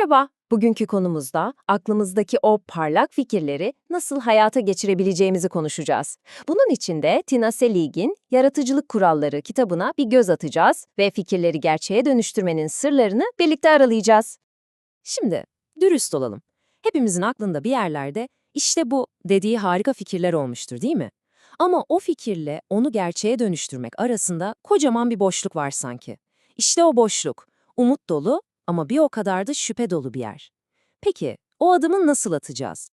Merhaba. Bugünkü konumuzda aklımızdaki o parlak fikirleri nasıl hayata geçirebileceğimizi konuşacağız. Bunun için de Tina Selig'in Yaratıcılık Kuralları kitabına bir göz atacağız ve fikirleri gerçeğe dönüştürmenin sırlarını birlikte aralayacağız. Şimdi dürüst olalım. Hepimizin aklında bir yerlerde işte bu dediği harika fikirler olmuştur değil mi? Ama o fikirle onu gerçeğe dönüştürmek arasında kocaman bir boşluk var sanki. İşte o boşluk, umut dolu ama bir o kadar da şüphe dolu bir yer. Peki, o adımı nasıl atacağız?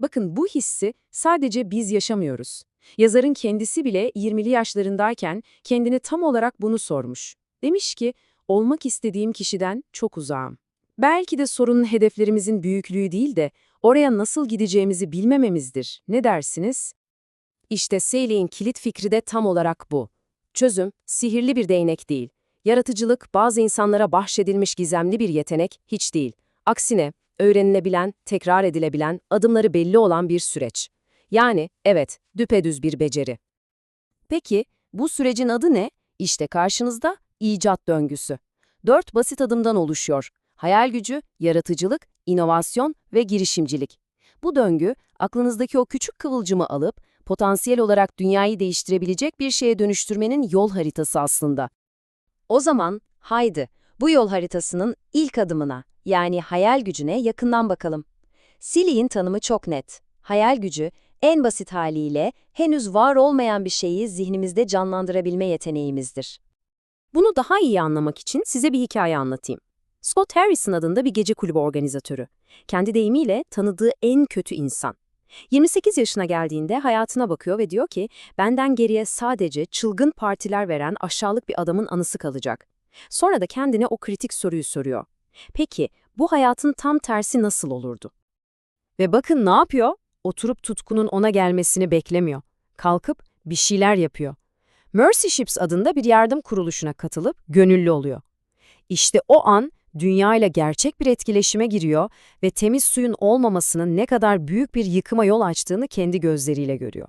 Bakın bu hissi sadece biz yaşamıyoruz. Yazarın kendisi bile 20'li yaşlarındayken kendine tam olarak bunu sormuş. Demiş ki, olmak istediğim kişiden çok uzağım. Belki de sorunun hedeflerimizin büyüklüğü değil de oraya nasıl gideceğimizi bilmememizdir. Ne dersiniz? İşte Selig'in kilit fikri de tam olarak bu. Çözüm, sihirli bir değnek değil. Yaratıcılık, bazı insanlara bahşedilmiş gizemli bir yetenek hiç değil. Aksine, öğrenilebilen, tekrar edilebilen, adımları belli olan bir süreç. Yani, evet, düpedüz bir beceri. Peki, bu sürecin adı ne? İşte karşınızda icat döngüsü. Dört basit adımdan oluşuyor. Hayal gücü, yaratıcılık, inovasyon ve girişimcilik. Bu döngü, aklınızdaki o küçük kıvılcımı alıp, potansiyel olarak dünyayı değiştirebilecek bir şeye dönüştürmenin yol haritası aslında. O zaman haydi bu yol haritasının ilk adımına yani hayal gücüne yakından bakalım. Silik'in tanımı çok net. Hayal gücü en basit haliyle henüz var olmayan bir şeyi zihnimizde canlandırabilme yeteneğimizdir. Bunu daha iyi anlamak için size bir hikaye anlatayım. Scott Harrison adında bir gece kulübü organizatörü. Kendi deyimiyle tanıdığı en kötü insan. 28 yaşına geldiğinde hayatına bakıyor ve diyor ki, benden geriye sadece çılgın partiler veren aşağılık bir adamın anısı kalacak. Sonra da kendine o kritik soruyu soruyor. Peki, bu hayatın tam tersi nasıl olurdu? Ve bakın ne yapıyor? Oturup tutkunun ona gelmesini beklemiyor. Kalkıp bir şeyler yapıyor. Mercy Ships adında bir yardım kuruluşuna katılıp gönüllü oluyor. İşte o an dünyayla gerçek bir etkileşime giriyor ve temiz suyun olmamasının ne kadar büyük bir yıkıma yol açtığını kendi gözleriyle görüyor.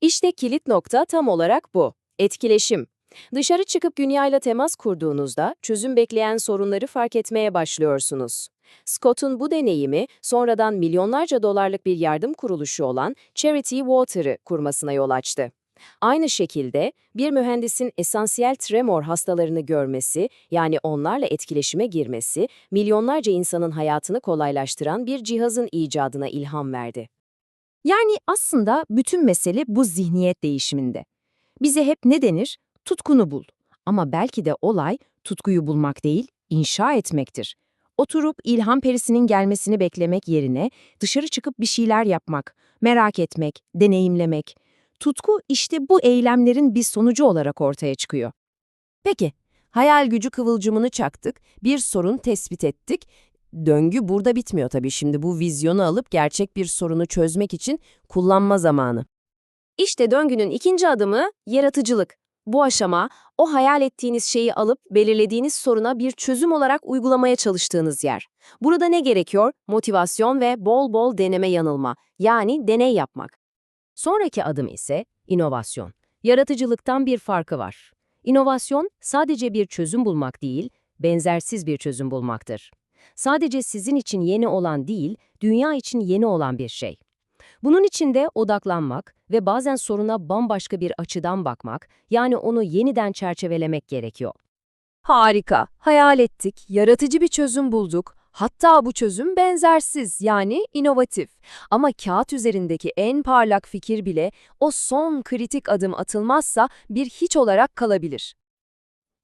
İşte kilit nokta tam olarak bu. Etkileşim. Dışarı çıkıp dünyayla temas kurduğunuzda çözüm bekleyen sorunları fark etmeye başlıyorsunuz. Scott'un bu deneyimi sonradan milyonlarca dolarlık bir yardım kuruluşu olan Charity Water'ı kurmasına yol açtı. Aynı şekilde bir mühendisin esansiyel tremor hastalarını görmesi, yani onlarla etkileşime girmesi, milyonlarca insanın hayatını kolaylaştıran bir cihazın icadına ilham verdi. Yani aslında bütün mesele bu zihniyet değişiminde. Bize hep ne denir? Tutkunu bul. Ama belki de olay tutkuyu bulmak değil, inşa etmektir. Oturup ilham perisinin gelmesini beklemek yerine dışarı çıkıp bir şeyler yapmak, merak etmek, deneyimlemek, Tutku işte bu eylemlerin bir sonucu olarak ortaya çıkıyor. Peki, hayal gücü kıvılcımını çaktık, bir sorun tespit ettik. Döngü burada bitmiyor tabii şimdi bu vizyonu alıp gerçek bir sorunu çözmek için kullanma zamanı. İşte döngünün ikinci adımı yaratıcılık. Bu aşama, o hayal ettiğiniz şeyi alıp belirlediğiniz soruna bir çözüm olarak uygulamaya çalıştığınız yer. Burada ne gerekiyor? Motivasyon ve bol bol deneme yanılma, yani deney yapmak. Sonraki adım ise inovasyon. Yaratıcılıktan bir farkı var. İnovasyon sadece bir çözüm bulmak değil, benzersiz bir çözüm bulmaktır. Sadece sizin için yeni olan değil, dünya için yeni olan bir şey. Bunun için de odaklanmak ve bazen soruna bambaşka bir açıdan bakmak, yani onu yeniden çerçevelemek gerekiyor. Harika, hayal ettik, yaratıcı bir çözüm bulduk Hatta bu çözüm benzersiz yani inovatif. Ama kağıt üzerindeki en parlak fikir bile o son kritik adım atılmazsa bir hiç olarak kalabilir.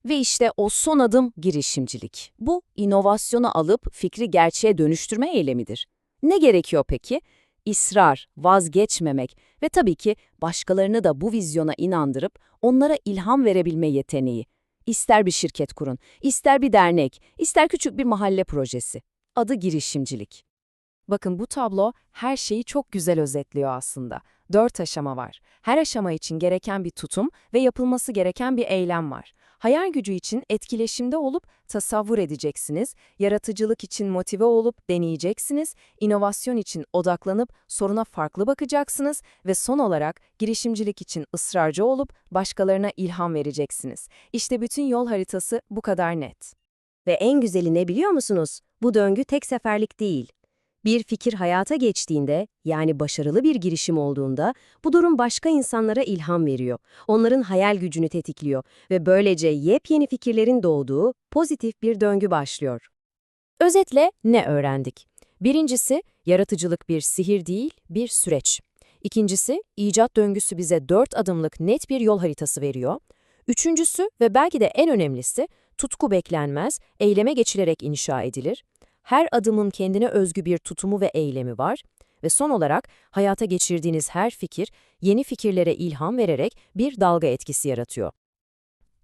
Ve işte o son adım girişimcilik. Bu inovasyonu alıp fikri gerçeğe dönüştürme eylemidir. Ne gerekiyor peki? İsrar, vazgeçmemek ve tabii ki başkalarını da bu vizyona inandırıp onlara ilham verebilme yeteneği. İster bir şirket kurun, ister bir dernek, ister küçük bir mahalle projesi. Adı girişimcilik. Bakın bu tablo her şeyi çok güzel özetliyor aslında. Dört aşama var. Her aşama için gereken bir tutum ve yapılması gereken bir eylem var. Hayal gücü için etkileşimde olup tasavvur edeceksiniz, yaratıcılık için motive olup deneyeceksiniz, inovasyon için odaklanıp soruna farklı bakacaksınız ve son olarak girişimcilik için ısrarcı olup başkalarına ilham vereceksiniz. İşte bütün yol haritası bu kadar net. Ve en güzeli ne biliyor musunuz? Bu döngü tek seferlik değil. Bir fikir hayata geçtiğinde, yani başarılı bir girişim olduğunda, bu durum başka insanlara ilham veriyor. Onların hayal gücünü tetikliyor ve böylece yepyeni fikirlerin doğduğu pozitif bir döngü başlıyor. Özetle ne öğrendik? Birincisi, yaratıcılık bir sihir değil, bir süreç. İkincisi, icat döngüsü bize dört adımlık net bir yol haritası veriyor. Üçüncüsü ve belki de en önemlisi, tutku beklenmez, eyleme geçilerek inşa edilir. Her adımın kendine özgü bir tutumu ve eylemi var. Ve son olarak, hayata geçirdiğiniz her fikir, yeni fikirlere ilham vererek bir dalga etkisi yaratıyor.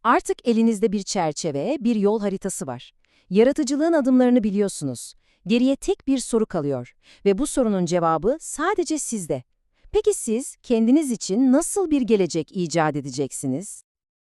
Artık elinizde bir çerçeve, bir yol haritası var. Yaratıcılığın adımlarını biliyorsunuz. Geriye tek bir soru kalıyor ve bu sorunun cevabı sadece sizde. Peki siz kendiniz için nasıl bir gelecek icat edeceksiniz?